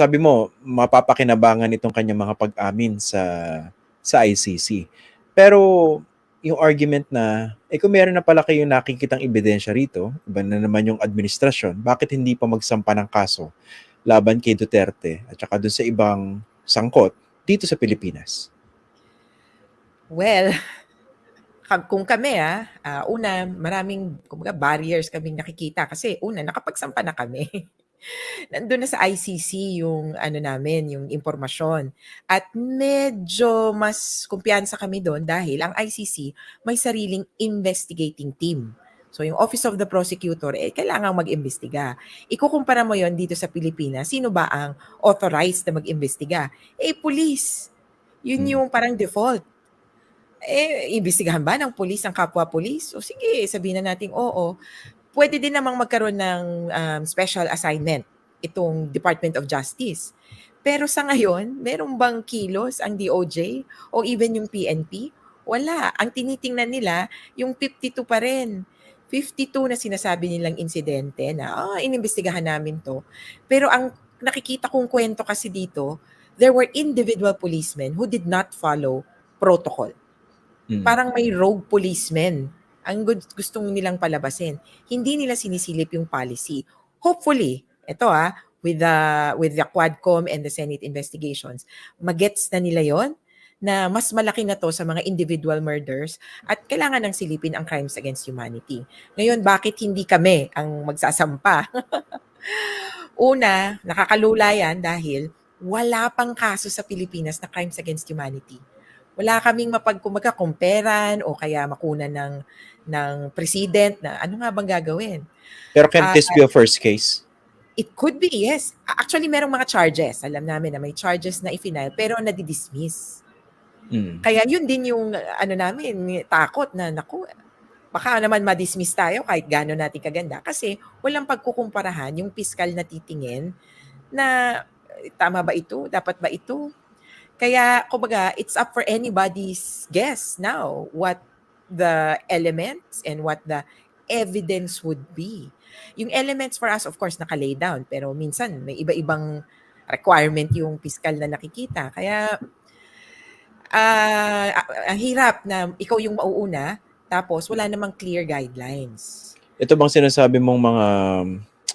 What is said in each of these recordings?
sabi mo, mapapakinabangan itong kanyang mga pag-amin sa sa ICC. Pero yung argument na, eh kung meron na pala kayong nakikitang ebidensya rito, iba na naman yung administrasyon, bakit hindi pa magsampa ng kaso laban kay Duterte at saka dun sa ibang sangkot dito sa Pilipinas? Well, kung kami ah, ah, una, maraming kumbaga, barriers kaming nakikita kasi una, nakapagsampa na kami. Nandun na sa ICC yung ano namin, yung impormasyon. At medyo mas kumpiyansa kami doon dahil ang ICC may sariling investigating team. So yung Office of the Prosecutor, eh, kailangang mag-imbestiga. Ikukumpara mo yon dito sa Pilipinas, sino ba ang authorized na mag-imbestiga? Eh, police. Yun Hmm. yung parang default. Eh, imbestigahan ba ng police ang kapwa-police? O sige, sabihin na natin oo. Pwede din namang magkaroon ng um, special assignment itong Department of Justice. Pero sa ngayon, meron bang kilos ang DOJ o even yung PNP? Wala. Ang tinitingnan nila, yung 52 pa rin. 52 na sinasabi nilang insidente na, ah, inimbestigahan namin to. Pero ang nakikita kong kwento kasi dito, there were individual policemen who did not follow protocol. Mm. Parang may rogue policemen ang gustong nilang palabasin. Hindi nila sinisilip yung policy. Hopefully, ito ah, with the with the Quadcom and the Senate investigations, magets na nila 'yon na mas malaki na to sa mga individual murders at kailangan ng silipin ang crimes against humanity. Ngayon, bakit hindi kami ang magsasampa? Una, nakakalula yan dahil wala pang kaso sa Pilipinas na crimes against humanity. Wala kaming mapagkumaga kumperan o kaya makunan ng ng president na ano nga bang gagawin. Pero can Ah, this be a first case? It could be, yes. Actually, merong mga charges. Alam namin na may charges na i-file pero nadidismiss. Mm. Kaya yun din yung uh, ano namin, takot na naku, baka naman ma-dismiss tayo kahit gano'n natin kaganda kasi walang pagkukumparahan yung piskal na titingin na tama ba ito? Dapat ba ito? Kaya, kumbaga, it's up for anybody's guess now what the elements and what the evidence would be. Yung elements for us, of course, nakalay down. Pero minsan, may iba-ibang requirement yung piskal na nakikita. Kaya, ah, ang hirap na ikaw yung mauuna, tapos wala namang clear guidelines. Ito bang sinasabi mong mga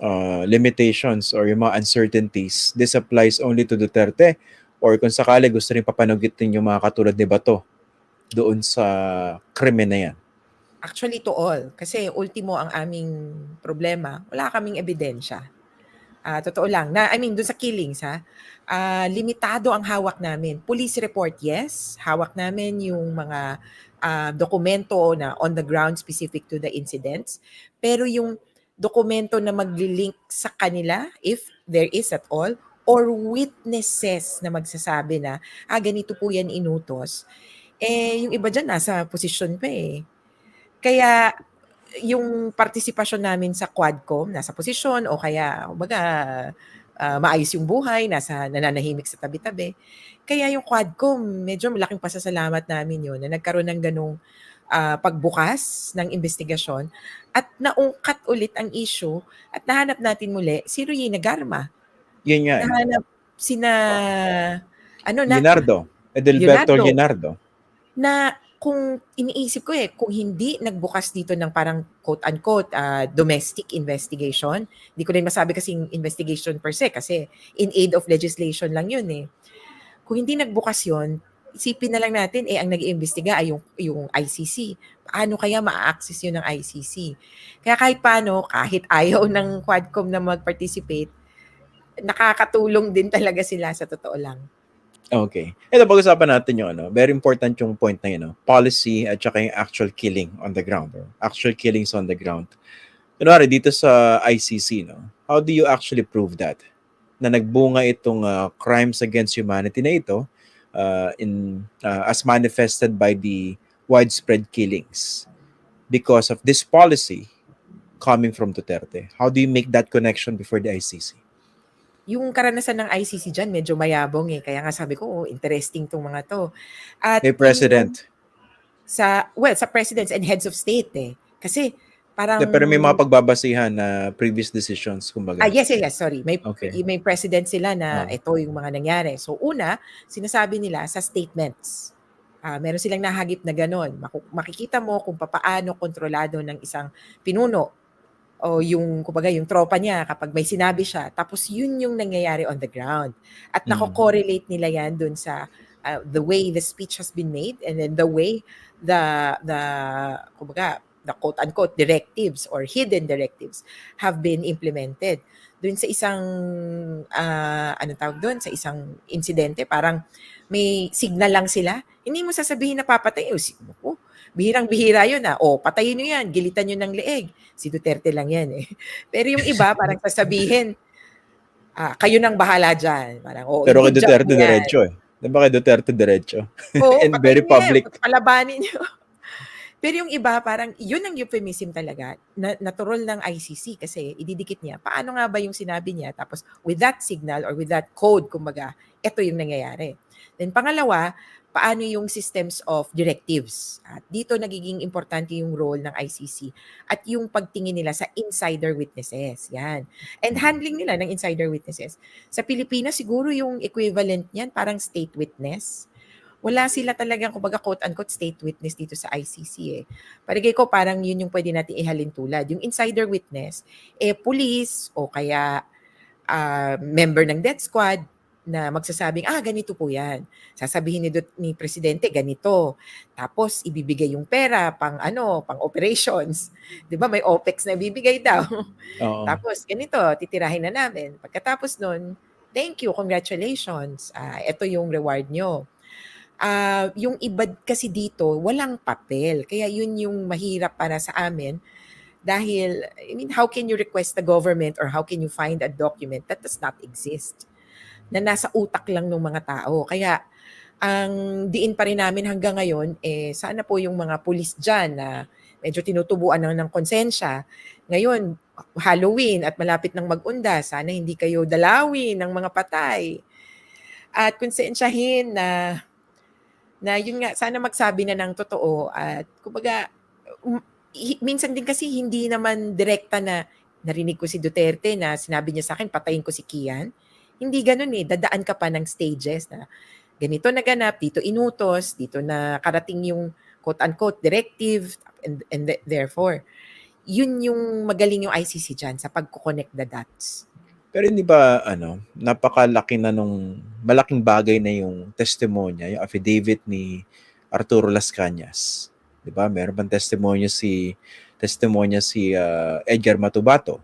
uh, limitations or yung mga uncertainties, this applies only to Duterte? Or kung sakali gusto rin papanagutin yung mga katulad ni Bato doon sa krimen na yan? Actually, to all. Kasi ultimo ang aming problema, wala kaming ebidensya. Ah, totoo lang. Na, I mean, dun sa killings, ha? Ah, limitado ang hawak namin. Police report, yes. Hawak namin yung mga ah, dokumento na on the ground specific to the incidents. Pero yung dokumento na magli-link sa kanila, if there is at all, or witnesses na magsasabi na, ah, ganito po yan inutos, eh, yung iba dyan nasa posisyon pa eh. Kaya yung partisipasyon namin sa Quadcom, nasa posisyon o kaya kumbaga ah, maayos yung buhay, nasa nananahimik sa tabi-tabi. Kaya yung Quadcom, medyo malaking pasasalamat namin yun na nagkaroon ng ganong ah, pagbukas ng investigasyon at naungkat ulit ang issue at nahanap natin muli si Ruyina Garma. Yun nga. Nahanap sina ano na Leonardo. Edelberto Leonardo. Leonardo. na kung iniisip ko eh, kung hindi nagbukas dito ng parang quote-unquote ah, domestic investigation, hindi ko rin masabi kasing investigation per se kasi in aid of legislation lang yun eh. Kung hindi nagbukas yun, isipin na lang natin eh ang nag-iimbestiga ay yung, yung ICC. Paano kaya ma-access yun ng ICC? Kaya kahit paano, kahit ayaw ng Quadcom na mag-participate, nakakatulong din talaga sila sa totoo lang. Okay. Ito, pag-usapan natin yung ano, very important yung point na yun, policy at saka yung actual killing on the ground or actual killings on the ground. Kunwari, dito sa ICC, no? how do you actually prove that? Na nagbunga itong uh, crimes against humanity na ito uh, in uh, as manifested by the widespread killings because of this policy coming from Duterte. How do you make that connection before the ICC? Yung karanasan ng ICC dyan, medyo mayabong eh. Kaya nga sabi ko, oh, interesting tong mga to. At yung president. Sa, well, sa presidents and heads of state eh. Kasi Parang pero may mga pagbabasihan na previous decisions, kumbaga. Ah, yes, yes, yes, sorry. May Okay. may precedent sila na Ah. ito yung mga nangyari. So una, sinasabi nila sa statements. Ah, meron silang nahagip na ganun. Maku- makikita mo kung papaano kontrolado ng isang pinuno o yung kumbaga yung tropa niya kapag may sinabi siya tapos yun yung nangyayari on the ground at Mm. nako-correlate nila yan dun sa ah, the way the speech has been made and then the way the the kumbaga the quote unquote directives or hidden directives have been implemented dun sa isang ah anong tawag doon sa isang insidente parang may signal lang sila hindi mo sasabihin na papatay o si oh, bihirang-bihira yun ah o patayin niyo yan gilitan niyo ng leeg si Duterte lang yan eh pero yung iba parang sasabihin ah kayo nang bahala diyan parang oh Pero kay Duterte diretso eh. Di ba kay Duterte diretso? Oo, And very niyo public. Palabanin niyo. Pero yung iba, parang yun ang euphemism talaga, na, natural ng ICC kasi ididikit niya, paano nga ba yung sinabi niya? Tapos with that signal or with that code, kumbaga, ito yung nangyayari. Then pangalawa, paano yung systems of directives? At dito nagiging importante yung role ng ICC at yung pagtingin nila sa insider witnesses. Yan. And handling nila ng insider witnesses. Sa Pilipinas, siguro yung equivalent niyan, parang state witness wala sila talagang, kumbaga quote-unquote, state witness dito sa ICC eh. Parigay ko parang yun yung pwede natin ihalin tulad. Yung insider witness, eh police o kaya ah, member ng death squad na magsasabing, ah, ganito po yan. Sasabihin ni, ni Presidente, ganito. Tapos, ibibigay yung pera pang ano, pang operations. Di ba? May OPEX na ibibigay daw. Oo. Tapos, ganito, titirahin na namin. Pagkatapos nun, thank you, congratulations. Ah, ito yung reward nyo. Ah, yung iba kasi dito, walang papel. Kaya yun yung mahirap para sa amin. Dahil, I mean, how can you request the government or how can you find a document that does not exist? Na nasa utak lang ng mga tao. Kaya, ang diin pa rin namin hanggang ngayon, eh, sana po yung mga pulis dyan na medyo tinutubuan ng, ng konsensya. Ngayon, Halloween at malapit ng mag-unda, sana hindi kayo dalawin ng mga patay. At konsensyahin na na yun nga, sana magsabi na ng totoo at kumbaga, um, minsan din kasi hindi naman direkta na narinig ko si Duterte na sinabi niya sa akin, patayin ko si Kian. Hindi ganun eh, dadaan ka pa ng stages na ganito naganap, dito inutos, dito na karating yung quote-unquote directive and, and th- therefore, yun yung magaling yung ICC dyan sa pagkoconnect the dots. Pero hindi ba, ano, napakalaki na nung, malaking bagay na yung testimonya, yung affidavit ni Arturo Las Cañas. Di ba? Meron bang testimonya si, testimonya si ah, Edgar Matubato.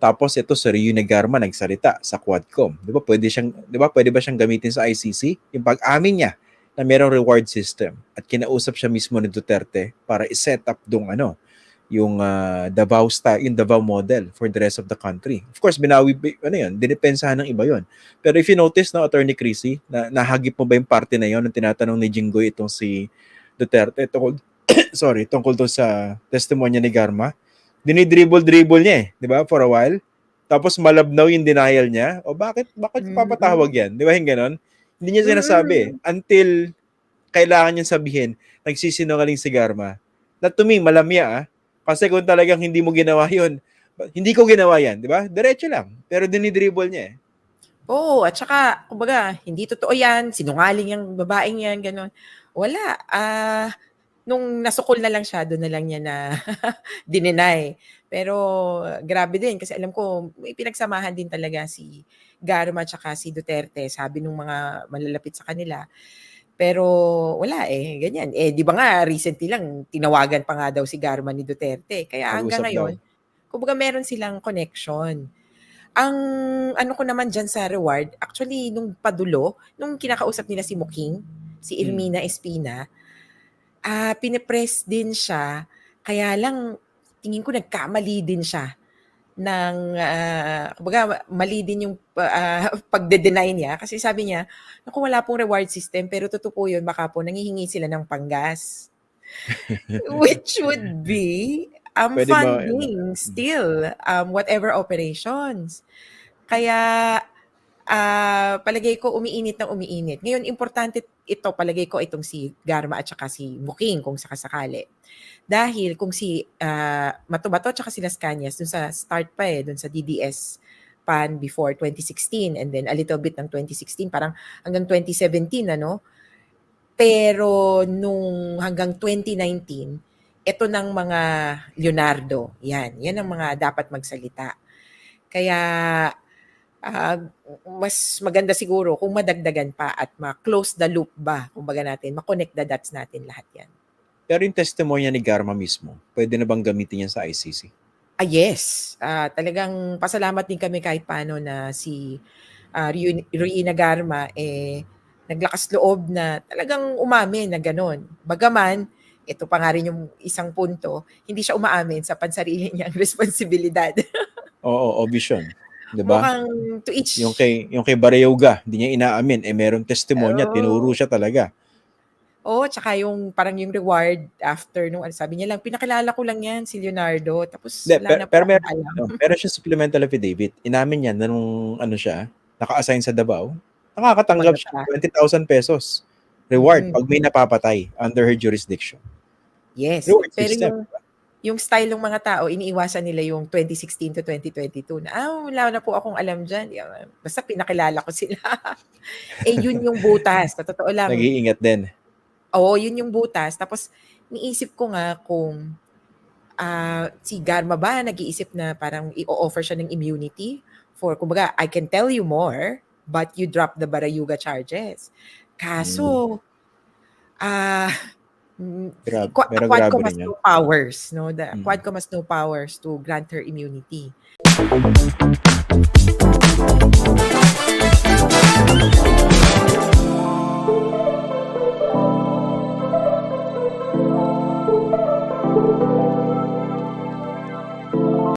Tapos ito si Rio Negarma nagsalita sa Quadcom. Di ba pwede siyang, di ba pwede ba siyang gamitin sa ICC? Yung pag-amin niya na merong reward system at kinausap siya mismo ni Duterte para i-set up dong ano, yung ah, Davao style, yung Davao model for the rest of the country. Of course, binawi, ano yun, dinipensahan ng iba yun. Pero if you notice, no, Attorney Chrissy, na, nahagip mo ba yung parte na yun nung tinatanong ni Jinggoy itong si Duterte tungkol, sorry, tungkol to sa testimonya ni Garma? Dinidribble-dribble niya eh, di ba, for a while. Tapos malabnaw yung denial niya. O bakit, bakit Mm. papatawag yan? Di ba yung ganon? Hindi niya sinasabi eh. Until kailangan niya sabihin, nagsisinungaling si Garma. Na to me, malamya ah. Kasi kung talagang hindi mo ginawa yun, hindi ko ginawa yan, di ba? Diretso lang. Pero dinidribble niya eh. Oo, at saka, kumbaga, hindi totoo yan, sinungaling yung babaeng yan, gano'n. Wala. Ah, nung nasukol na lang siya, doon na lang niya na dininay. Pero grabe din kasi alam ko may pinagsamahan din talaga si Garma at saka si Duterte, sabi nung mga malalapit sa kanila. Pero wala eh, ganyan. Eh, di ba nga, recently lang, tinawagan pa nga daw si Garma ni Duterte. Kaya hanggang ngayon, kumbaga meron silang connection. Ang ano ko naman dyan sa reward, actually, nung padulo, nung kinakausap nila si Muking, si Hmm. Irmina Espina, ah pinipress din siya, kaya lang, tingin ko nagkamali din siya ng, ah, kumbaga mali din yung ah, pagde-deny niya kasi sabi niya, naku wala pong reward system pero totoo po yun, baka po nangihingi sila ng panggas. Which would be um, Pwede ba, funding still um, whatever operations. Kaya ah, palagay ko umiinit ng umiinit. Ngayon, importante ito, palagay ko itong si Garma at saka si Muking kung sakasakali. Dahil kung si ah, Mato-Bato tsaka si Las Cañas, dun sa start pa eh, dun sa DDS pan before 2016 and then a little bit ng 2016, parang hanggang 2017, ano? Pero nung hanggang 2019, ito ng mga Leonardo. Yan. Yan ang mga dapat magsalita. Kaya ah, mas maganda siguro kung madagdagan pa at ma-close the loop ba, kumbaga natin, ma-connect the dots natin lahat yan. Pero yung testimonya ni Garma mismo, pwede na bang gamitin yan sa ICC? Ah, yes. Ah, talagang pasalamat din kami kahit paano na si ah, Rio- Rina Garma eh naglakas loob na talagang umamin na gano'n. Bagaman, ito pa nga rin yung isang punto, hindi siya umaamin sa pansarili niyang responsibilidad. Oo, o vision. 'Di ba? Mukhang to each Yung kay yung kay Barayuga, hindi niya inaamin eh merong testimonya, Oo. tinuro siya talaga. Oo, tsaka yung parang yung reward after nung ano, sabi niya lang, pinakilala ko lang yan si Leonardo. Tapos Hindi, wala pero, na pero meron, alam. no, meron siya supplemental affidavit. Inamin niya na nung ano siya, naka-assign sa Davao, nakakatanggap siya ng 20,000 pesos reward Mm. pag may napapatay under her jurisdiction. Yes. Reward Pero system. yung, yung style ng mga tao, iniiwasan nila yung 2016 to 2022 na, ah, wala na po akong alam dyan. Yan, Basta pinakilala ko sila. eh, yun yung butas. Totoo lang. Nag-iingat din. Oo, yun yung butas. Tapos, niisip ko nga kung ah, si Garma ba nag-iisip na parang i-offer siya ng immunity for, kumbaga, I can tell you more, but you drop the Barayuga charges. Kaso, ah, mm, Grabe. Qua- Pero Quadcom grabe has rin yan. no powers, no? The Mm. Quadcom has no powers to grant her immunity.